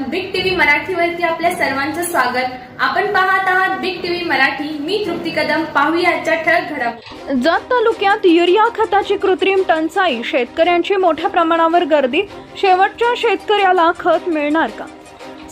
मराठीवरती आपल्या सर्वांचं स्वागत. आपण पाहत आहात बिग टीव्ही मराठी. मी तृप्ती कदम. पाहूया आजच्या ठळक घडामोडी. जत तालुक्यात युरिया खताची कृत्रिम टंचाई. शेतकऱ्यांची मोठ्या प्रमाणावर गर्दी. शेवटच्या शेतकऱ्याला खत मिळणार का?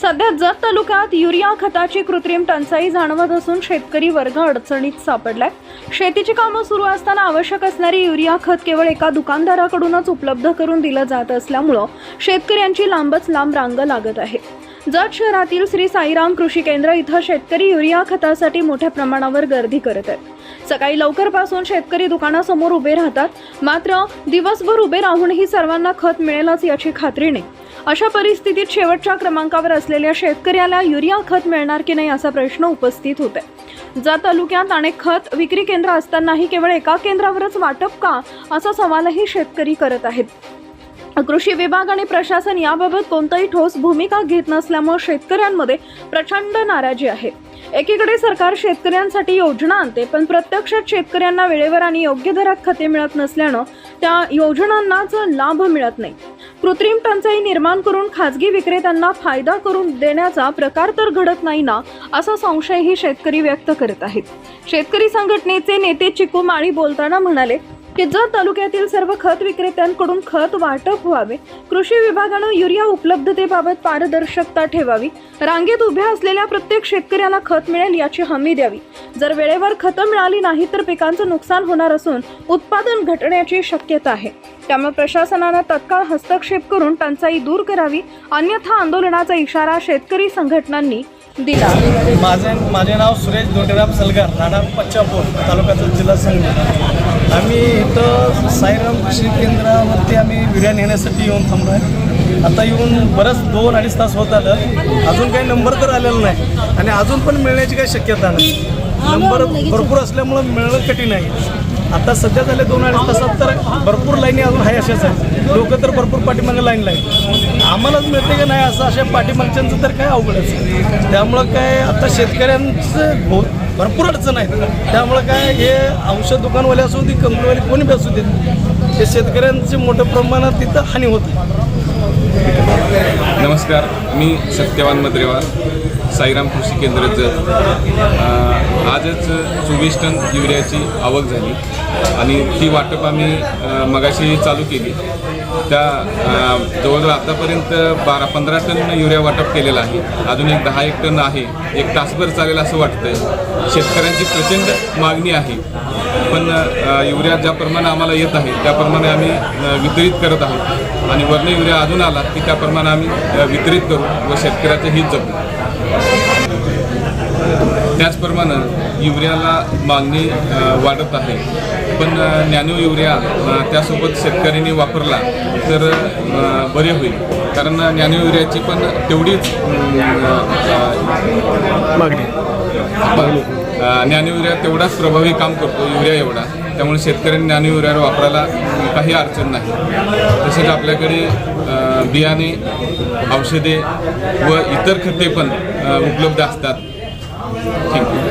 सध्या जत तालुक्यात युरिया खताची कृत्रिम टंचाई जाणवत असून शेतकरी वर्ग अडचणीत सापडलाय. शेतीची कामं सुरू असताना आवश्यक असणारी युरिया खत केवळ एका दुकानदाराकडूनच उपलब्ध करून दिलं जात असल्यामुळं शेतकऱ्यांची लांबच लांब रांग लागत आहे. जत शहरातील श्री साईराम कृषी केंद्र इथं शेतकरी युरिया खतासाठी मोठ्या प्रमाणावर गर्दी करत आहेत. सकाळी लवकरपासून शेतकरी दुकानासमोर उभे राहतात. मात्र दिवसभर उभे राहूनही सर्वांना खत मिळेलच याची खात्री नाही. अशा परिस्थितीत शेवटच्या क्रमांकावर असलेल्या शेतकऱ्याला युरिया खत मिळणार की नाही असा प्रश्न उपस्थित होत आहे जत तालुक्यात अनेक खत विक्री केंद्र असतानाही केवळ एका केंद्रावरच वाटप का? असा सवालही शेतकरी करत आहेत. कृषी विभाग आणि प्रशासन याबाबत कोणताही ठोस भूमिका घेत नसल्यामुळे शेतकऱ्यांमध्ये प्रचंड नाराजी आहे. एकीकडे सरकार शेतकऱ्यांसाठी योजना आणते पण प्रत्यक्षात शेतकऱ्यांना वेळेवर आणि योग्य दरात खते मिळत नसल्यानं त्या योजनांनाच लाभ मिळत नाही. कृत्रिम टंचाई निर्माण करून खाजगी विक्रेत्यांना फायदा करून देण्याचा प्रकार तर घडत नाही ना असा संशयही शेतकरी व्यक्त करत आहेत. शेतकरी संघटनेचे नेते चिकू माळी बोलताना म्हणाले की जत तालुक्यातील सर्व खत विक्रेत्यांकडून खत वाटप व्हावे कृषी विभागानं युरिया उपलब्धतेबाबत पारदर्शकता ठेवावी रांगेत उभ्या असलेल्या प्रत्येक शेतकऱ्याला खत मिळेल याची हमी द्यावी. जर वेळेवर खतं मिळाली नाही तर पिकांचं नुकसान होणार असून उत्पादन घटण्याची शक्यता आहे. त्यामुळे प्रशासनानं तत्काळ हस्तक्षेप करून टंचाई दूर करावी अन्यथा आंदोलनाचा इशारा शेतकरी संघटनांनी दिला. माझे माझे नाव सुरेश दोटेराम सलगर राणा पच्चापूर तालुक्याचा जिल्हा संघ आम्ही इथं साईराम कृषी केंद्रावरती आम्ही बिर्याणी नेण्यासाठी येऊन थांबलो आहे आता येऊन बरंच दोन अडीच तास होत आलं. अजून काही नंबर तर आलेला नाही. आणि अजून पण मिळण्याची काही शक्यता नाही. नंबर भरपूर असल्यामुळं मिळणं कठीण आहे. आता सध्या झाले दोन अडीच तासात तर भरपूर लाईनी अजून आहे अशाच आहेत. लोक तर भरपूर पाठीमागे लाईन लाईन आम्हालाच मिळते की नाही असं अशा पाठीमागच्यांचं तर काय अवघडच त्यामुळं काय आता शेतकऱ्यांचं भरपूर अडचण आहे. त्यामुळं काय हे औषध दुकानवाले असू दे कंपनीवाले कोणी बी असू देत हे शेतकऱ्यांचे मोठ्या प्रमाणात तिथं हानी होते. नमस्कार मी सत्यवान मद्रेवार. साईराम कृषी केंद्र जत आजच चोवीस टन युरियाची आवक झाली. आणि ती वाटप आम्ही मगाशी चालू केली. त्या जवळजवळ आतापर्यंत बारा पंधरा टन युरिया वाटप केलेलं आहे. अजून एक दहा एक टन आहे. एक तासभर चालेल असं वाटतंय. शेतकऱ्यांची प्रचंड मागणी आहे. पण युरिया ज्याप्रमाणे आम्हाला येत आहे त्याप्रमाणे आम्ही वितरित करत आहोत. आणि वर्ण युरिया अजून आला की त्याप्रमाणे आम्ही वितरित करू व शेतकऱ्याचं हित जपू त्याचप्रमाणे युरियाला मागणी वाढत आहे. पण नॅनो युरिया त्यासोबत शेतकऱ्यांनी वापरला तर बरे होईल. कारण नॅनो युरियाची पण तेवढीच मागणी. नॅनो युरिया तेवढाच प्रभावी काम करतो युरिया एवढा. त्यामुळे शेतकऱ्यांनी नॅनो युरिया वापरायला काही अडचण नाही. तसेच आपल्याकडे बियाणे औषधे व इतर खते पण उपलब्ध असतात. Thank you